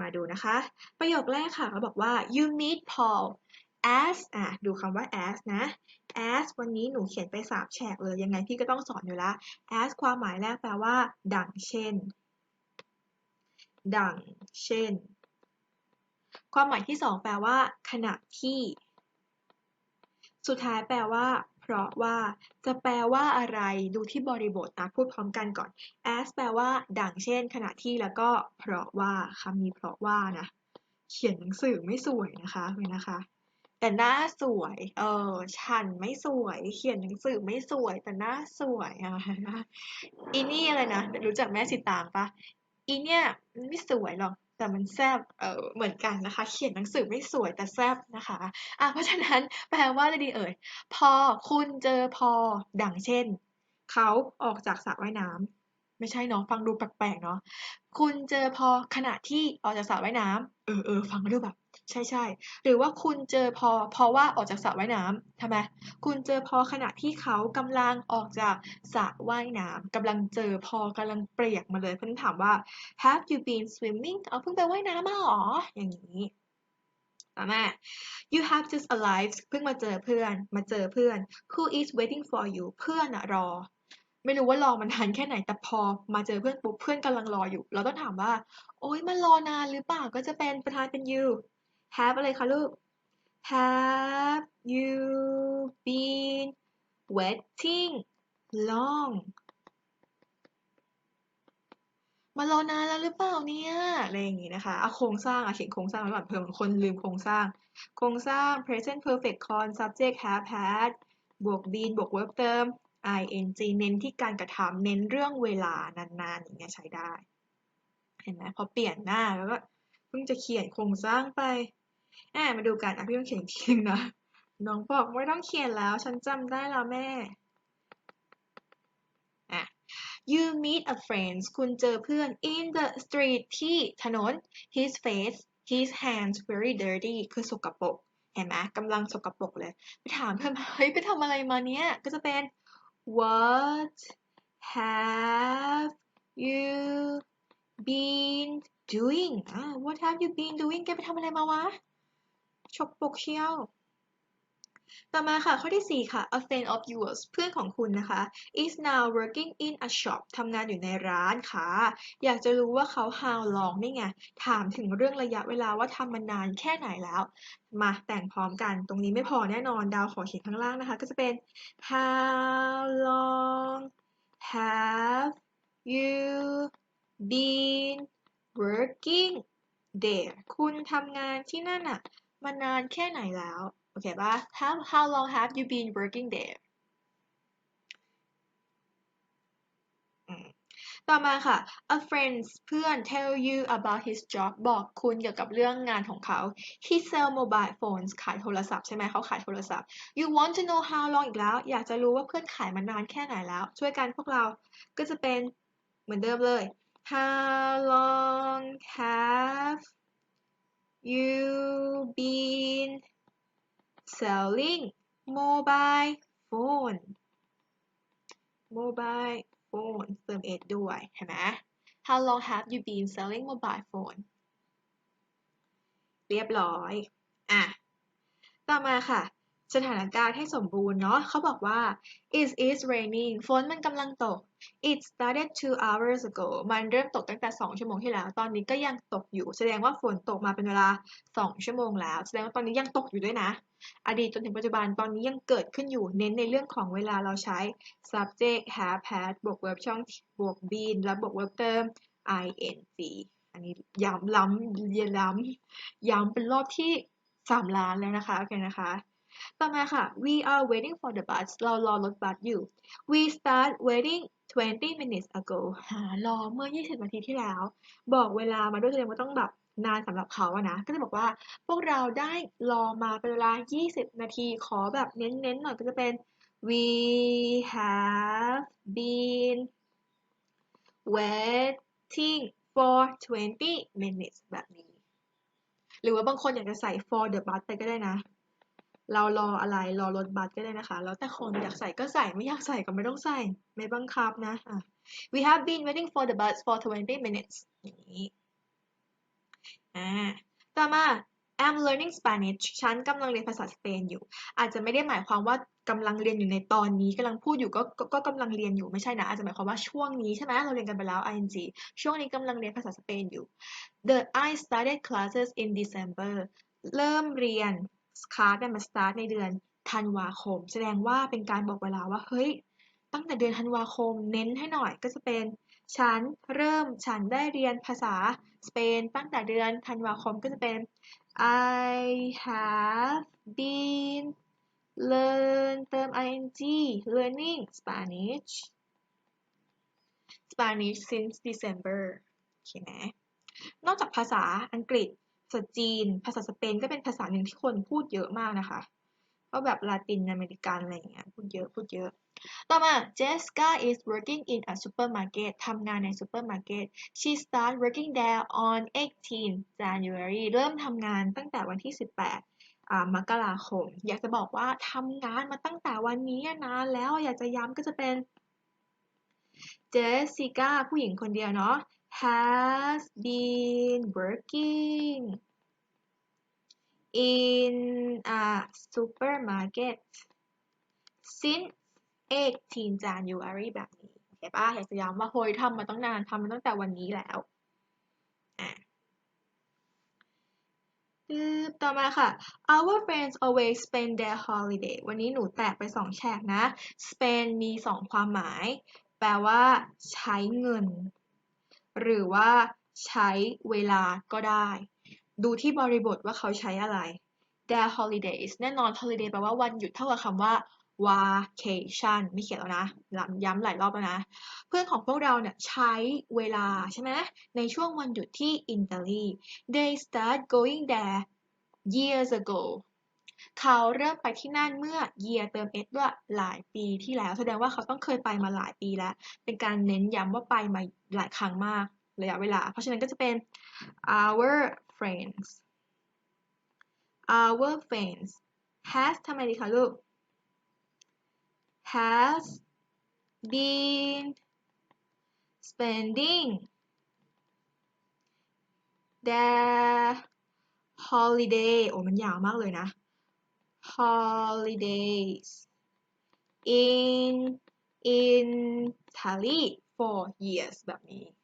มาดูนะคะ ประโยคแรกค่ะเขาบอกว่า you meet Paul as อะดูคำว่า as นะ as วันนี้หนูเขียนไปสามแฉกเลย ยังไงพี่ก็ต้องสอนอยู่ล้ว as ความหมายแรกแปลว่า ดังเช่น ดังเช่น ความหมายที่สองแปลว่า ขณะที่ สุดท้ายแปลว่า เพราะว่าจะแปลว่าอะไรดูที่บริบทนะพูดพร้อมกันก่อน as แปลว่า ดังเช่น ขณะที่แล้วก็เพราะว่าคำนี้เพราะว่านะเขียนหนังสือไม่สวยนะคะเห็นนะคะ แต่หน้าสวย เออฉันไม่สวย เขียนหนังสือไม่สวย แต่หน้าสวยอะอีนี่อะไรนะรู้จักแม่สิตางปะอีเนี่ยมันไม่สวยหรอก แต่มันแซบเออเหมือนกันนะคะ เขียนหนังสือไม่สวยแต่แซบนะคะอะเพราะฉะนั้นแปลว่าอะไรดีเอ่ย พอคุณเจอพอดังเช่น เขาออกจากสระว่ายน้ำไม่ใช่เนาะฟังดูแปลกๆเนาะคุณเจอพอขณะที่ออกจากสระว่ายน้ำเออเออฟังดูแบบ ใช่ใช่หรือว่าคุณเจอพอเพราะว่าออกจากสระว่ายน้ำทำไมคุณเจอพอขณะที่เขากำลังออกจากสระว่ายน้ำกำลังเจอพอกำลังเปียกมาเลยเพื่อนถามว่า have you been swimming เอาเพิ่งไปว่ายน้ำมาหรออย่างนี้ต่อมา you have just arrived เพิ่งมาเจอเพื่อน มาเจอเพื่อน who is waiting for you เพื่อนอะรอ ไม่รู้ว่ารอมันนานแค่ไหน แต่พอมาเจอเพื่อนปุ๊บเพื่อนกำลังรออยู่ เราต้องถามว่า โอ๊ยมันรอนานหรือเปล่า ก็จะเป็นประธานเป็น you have อะไรคะลูก have you been waiting long มารอนานแล้วหรือเปล่าเนี่ยอะไรอย่างงี้นะคะเอาโครงสร้างอะเขียนโครงสร้างไว้ก่อนเผื่อบางคนลืมโครงสร้าง โครงสร้าง present perfect con subject have had บวก been บวก verb เติม ing เน้นที่การกระทำเน้นเรื่องเวลานานๆอย่างเงี้ยใช้ได้ เห็นไหมพอเปลี่ยนหน้าแล้วก็เพิ่งจะเขียนโครงสร้างไป อบมาดูกันอะพี่ต้องเขียนอีกทีนึงนะน้องบอกไม่ต้องเขียนแล้ว ฉันจำได้แล้วแม่ you meet a friend คุณเจอเพื่อน in the street ที่ถนน his face his hands very dirty คือสกปรกเห็นไหมกำลังสกปรกเลย ไปถามเพื่อนเฮ้ย ไปทำอะไรมาเนี้ย ก็จะเป็น what have you been doing อ่า what have you been doing แกไปทำอะไรมาวะ ฉกปกเชียว ต่อมาค่ะ ข้อที่ 4 ค่ะ a friend of yours เพื่อนของคุณนะคะ is now working in a shop ทำงานอยู่ในร้านค่ะ อยากจะรู้ว่าเขา how long นี่ไง ถามถึงเรื่องระยะเวลาว่าทำมานานแค่ไหนแล้ว มาแต่งพร้อมกัน ตรงนี้ไม่พอแน่นอน ดาวขอเขียนข้างล่างนะคะ ก็จะเป็น how long have you been working there คุณทำงานที่นั่นอะ มานานแค่ไหนแล้ว โอเคปะ how how long have you been working there ต่อมาค่ะ a friend เพื่อน tell you about his job บอกคุณเกี่ยวกับเรื่องงานของเขา he sell mobile phones ขายโทรศัพท์ใช่ไหมเขาขายโทรศัพท์ you want to know how long อีกแล้ว อยากจะรู้ว่าเพื่อนขายมานานแค่ไหนแล้ว ช่วยกันพวกเราก็จะเป็นเหมือนเดิมเลย how long have you been selling mobile phone mobile phone เติม s ด้วยเห็นไหม How long have you been selling mobile phone เรียบร้อย อะ ต่อมาค่ะ สถานการณ์ให้สมบูรณ์เนาะเขาบอกว่า it is raining ฝนมันกำลังตก it started two hours ago มันเริ่มตกตั้งแต่ 2 ชั่วโมงที่แล้ว ตอนนี้ก็ยังตกอยู่ แสดงว่าฝนตกมาเป็นเวลา 2 ชั่วโมงแล้ว แสดงว่าตอนนี้ยังตกอยู่ด้วยนะ อดีตจนถึงปัจจุบันตอนนี้ยังเกิดขึ้นอยู่ เน้นในเรื่องของเวลาเราใช้ subject have had บวก verb ช่องบวก been แล้วบวก verb เติม ing อันนี้ย้ำล้ำเรียนล้ำย้ำเป็นรอบที่ 3 ล้านแล้วนะคะ โอเคนะคะ ต่อมาค่ะ we are waiting for the bus เรารอรถบัสอยู่ we start waiting 20 minutes ago หารอเมื่อ 20 นาทีที่แล้ว บอกเวลามาด้วยแสดงว่าต้องแบบนานสำหรับเขาอะนะ ก็จะบอกว่าพวกเราได้รอมาเป็นเวลา 20 นาที ขอแบบเน้นๆหน่อยก็จะเป็น we have been waiting for 20 minutes แบบนี้ หรือว่าบางคนอยากจะใส่ for the bus ไปก็ได้นะ เรารออะไรรอรถบัสก็ได้นะคะ แล้วแต่คนอยากใส่ก็ใส่ไม่อยากใส่ก็ไม่ต้องใส่ ไม่บังคับนะะ we have been waiting for the bus for 20 minutes อย่างนี้อ่าต่อมา I'm learning Spanish ฉันกำลังเรียนภาษาสเปนอยู่ อาจจะไม่ได้หมายความว่ากำลังเรียนอยู่ในตอนนี้กำลังพูดอยู่ก็ก็ก็กำลังเรียนอยู่ไม่ใช่นะ อาจจะหมายความว่าช่วงนี้ใช่ไหมเราเรียนกันไปแล้ว ing ช่วงนี้กำลังเรียนภาษาสเปนอยู่ The I started classes in December เริ่มเรียน คลาสเนี่ยมา start ในเดือนธันวาคม แสดงว่าเป็นการบอกเวลาว่าเฮ้ย ตั้งแต่เดือนธันวาคมเน้นให้หน่อยก็จะเป็นฉันเริ่มฉันได้เรียนภาษาสเปนตั้งแต่เดือนธันวาคมก็จะเป็น I have been learn เติม ing learning Spanish Spanish since December โอเคไหมนอกจากภาษาอังกฤษ ภาษาจีน ภาษาสเปนก็เป็นภาษาหนึ่งที่คนพูดเยอะมากนะคะเพราะแบบลาตินอเมริกันอะไรอย่างเงี้ยพูดเยอะพูดเยอะ ต่อมา Jessica is working in a supermarket ทำงานใน supermarket she start working there on 18 January เริ่มทำงานตั้งแต่วันที่ 18 มกราคม อยากจะบอกว่าทำงานมาตั้งแต่วันนี้นานแล้วอยากจะย้ำก็จะเป็น Jessica ผู้หญิงคนเดียวเนาะ has been working in a supermarket since 18 January แบบนี้ โอเคป่ะอยากจะย้ำว่าเฮ้ยทำมาตั้งนานทำมาตั้งแต่วันนี้แล้วต่อมาค่ะ our friends always spend their holiday วันนี้หนูแตกไปสองแฉกนะ spend มีสองความหมาย แปลว่า ใช้เงิน หรือว่าใช้เวลาก็ได้ ดูที่บริบทว่าเขาใช้อะไร their holidays แน่นอน holiday แปลว่าวันหยุดเท่ากับคำว่า vacation ไม่เขียนแล้วนะย้ำหลายรอบแล้วนะ เพื่อนของพวกเราเนี่ยใช้เวลาใช่ไหมในช่วงวันหยุดที่อิตาลี they start going there years ago เขาเริ่มไปที่นั่นเมื่อ year เติม s ด้วย หลายปีที่แล้ว แสดงว่าเขาต้องเคยไปมาหลายปีแล้ว เป็นการเน้นย้ำว่าไปมาหลายครั้งมากระยะเวลา เพราะฉะนั้นก็จะเป็น our friends our friends has ทำไมดีคะลูก has been spending their holiday โอ้มันยาวมากเลยนะ holidays in Italy for years แบบนี้นะ